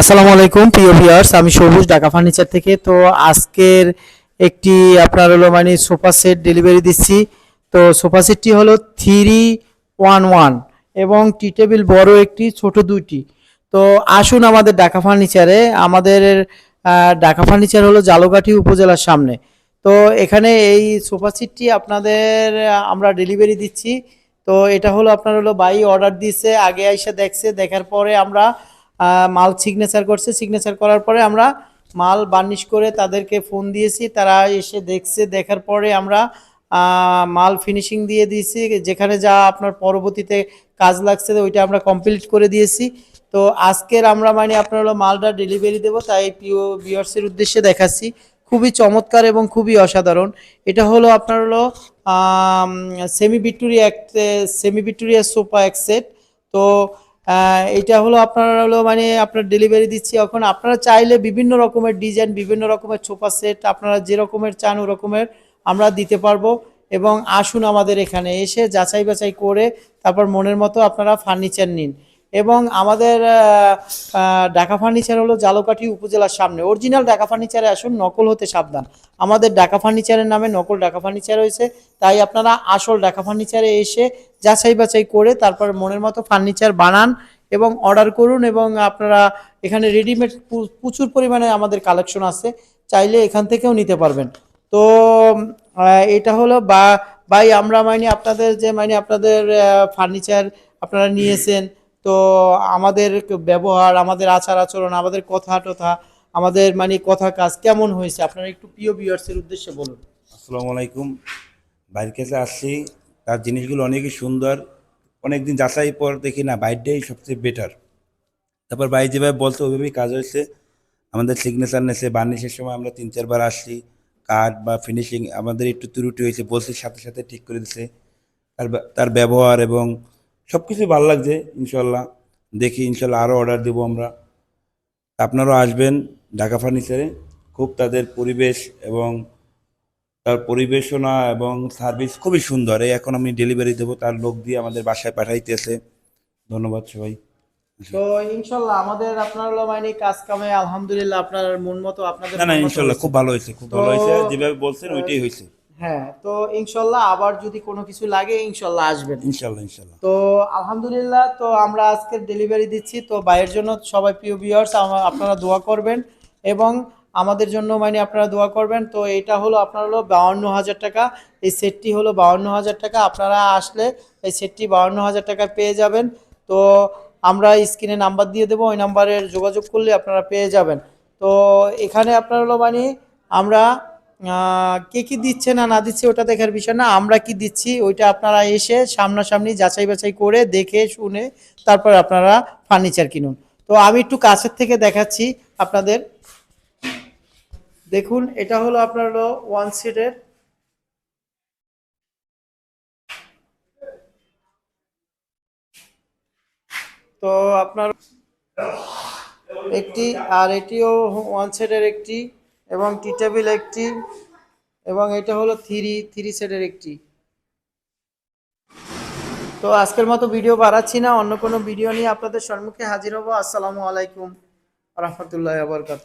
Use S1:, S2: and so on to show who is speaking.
S1: আসসালামু আলাইকুম, প্রিয় ভিউয়ার্স, আমি সবুজ ঢাকা ফার্নিচার থেকে। তো আজকের একটি আপনার হলো মানে সোফা সেট ডেলিভারি দিচ্ছি। তো সোফা সেটটি হলো থ্রি ওয়ান ওয়ান এবং টি টেবিল বড় একটি, ছোট দুইটি। তো আসুন আমাদের ঢাকা ফার্নিচারে, আমাদের ঢাকা ফার্নিচার হলো জালকাঠি উপজেলার সামনে। তো এখানে এই সোফা সেটটি আপনাদের আমরা ডেলিভারি দিচ্ছি। তো এটা হলো আপনার হলো বাই অর্ডার দিয়েছে আগে এসে দেখছে, দেখার পরে আমরা মাল সিগনেচার করছে। সিগনেচার করার পরে আমরা মাল বার্নিশ করে তাদেরকে ফোন দিয়েছি। তারা এসে দেখছে। দেখার পরে আমরা মাল ফিনিশিং দিয়ে দিয়েছি। যেখানে যা আপনার পরবর্তীতে কাজ লাগছে ওইটা আমরা কমপ্লিট করে দিয়েছি। তো আজকের আমরা মানে আপনার হলো মালটা ডেলিভারি দেবো। তাই প্রিয় ভিউয়ার্সের উদ্দেশ্যে দেখাচ্ছি। খুবই চমৎকার এবং খুবই অসাধারণ। এটা হলো আপনার হলো সেমি ভিক্টোরিয়া এক সেমি ভিক্টোরিয়া সোফা এক সেট তো এটা হলো আপনার হলো মানে আপনার ডেলিভারি দিচ্ছি। এখন আপনারা চাইলে বিভিন্ন রকমের ডিজাইন বিভিন্ন রকমের ছোপা সেট আপনারা যে রকমের চান ওরকমের রকমের আমরা দিতে পারব। এবং আসুন আমাদের এখানে এসে যাচাই বাছাই করে তারপর মনের মতো আপনারা ফার্নিচার নিন। এবং আমাদের ঢাকা ফার্নিচার হলো জালকাঠি উপজেলার সামনে। অরিজিনাল ঢাকা ফার্নিচারে আসুন, নকল হতে সাবধান। আমাদের ঢাকা ফার্নিচারের নামে নকল ঢাকা ফার্নিচার হয়েছে। তাই আপনারা আসল ঢাকা ফার্নিচারে এসে যাচাই বাছাই করে তারপর মনের মতো ফার্নিচার বানান এবং অর্ডার করুন এবং আপনারা এখানে রেডিমেড প্রচুর পরিমাণে আমাদের কালেকশন আছে। চাইলে এখান থেকেও নিতে পারবেন। তো এটা হলো বা ভাই আমরা মানে আপনাদের যে মানে আপনাদের ফার্নিচার আপনারা নিয়েছেন তো আমাদের ব্যবহার, আমাদের আচার আচরণ, আমাদের কথা টথা, আমাদের মানে কথা কাজ কেমন হয়েছে? আপনারা একটু প্রিয় ভিউয়ার্সের উদ্দেশ্যে বলুন।
S2: আসসালামু আলাইকুম। বাইরের কাছে আসছি। তার জিনিসগুলো অনেকই সুন্দর। অনেকদিন যাচাই পর দেখি না, বাইরটাই সবচেয়ে বেটার তারপর বাইরে যেভাবে বলছে, ওইভাবেই কাজ হয়েছে। আমাদের সিগনেচার নেছে বার্নিশের সময় আমরা তিন, চারবার আসছি। কাট বা ফিনিশিং আমাদের একটু ত্রুটি হয়েছে, বলছে সাথে সাথে ঠিক করে দিছে। তার তার ব্যবহার এবং সব কিছুই ভালো লাগছে ইনশাল্লাহ। দেখি ইনশাল্লাহ আরও অর্ডার দেবো আমরা। আপনারাও আসবেন ঢাকা ফার্নিচারে খুব তাদের পরিবেশ এবং তার পরিবেশনা এবং সার্ভিস খুবই সুন্দর। এই এখন আমি ডেলিভারি দেবো তার লোক দিয়ে আমাদের বাসায় পাঠাইতেছে। ধন্যবাদ সবাই।
S1: তো ইনশাল্লাহ আমাদের আপনার হলো মানে কাজ কামে আলহামদুলিল্লাহ আপনার মন মতো আপনাদের
S2: না না ইনশাল্লাহ খুব ভালো হয়েছে খুব ভালো হয়েছে। যেভাবে বলছেন ওইটাই হয়েছে।
S1: হ্যাঁ তো ইনশাল্লাহ আবার যদি কোনো কিছু লাগে ইনশাল্লাহ আসবেন।
S2: ইনশাল্লাহ ইনশাল্লাহ।
S1: তো আলহামদুলিল্লাহ তো আমরা আজকে ডেলিভারি দিচ্ছি। তো বাইরের জন্য সবাই প্রিয় ভিউয়ার্স আপনারা দোয়া করবেন। এবং আমাদের জন্য মানে আপনারা দোয়া করবেন। তো এটা হলো আপনার হলো বাউন্ন হাজার টাকা। এই সেটটি হলো বাউন্ন হাজার টাকা। আপনারা আসলে এই সেটটি বাউন্ন হাজার টাকা পেয়ে যাবেন। তো আমরা স্ক্রিনে নাম্বার দিয়ে দেবো। ওই নাম্বারে যোগাযোগ করলে আপনারা পেয়ে যাবেন। তো এখানে আপনার হলো মানে আমরা কে কি দিচ্ছে না না দিচ্ছে ওটা দেখার বিষয় না, আমরা কি দিচ্ছি ওইটা আপনারা এসে সামনাসামনি যাচাই বাছাই করে দেখে, শুনে তারপর আপনারা ফার্নিচার কিনুন। তো আমি একটু কাছের থেকে দেখাচ্ছি আপনাদের। দেখুন, এটা হলো আপনার হলো ওয়ান সিটের তো আপনার একটি আর এটিও ওয়ান সেটের একটি এবং টি টেবিল একটি, এবং এটা হলো থ্রি থ্রি সেটের একটি। তো আজকের মতো ভিডিও বাড়াচ্ছি না, অন্য কোনো ভিডিও নিয়ে আপনাদের সম্মুখে হাজির হব। আসসালামু আলাইকুম রহমতুল্লাহ আবরকাত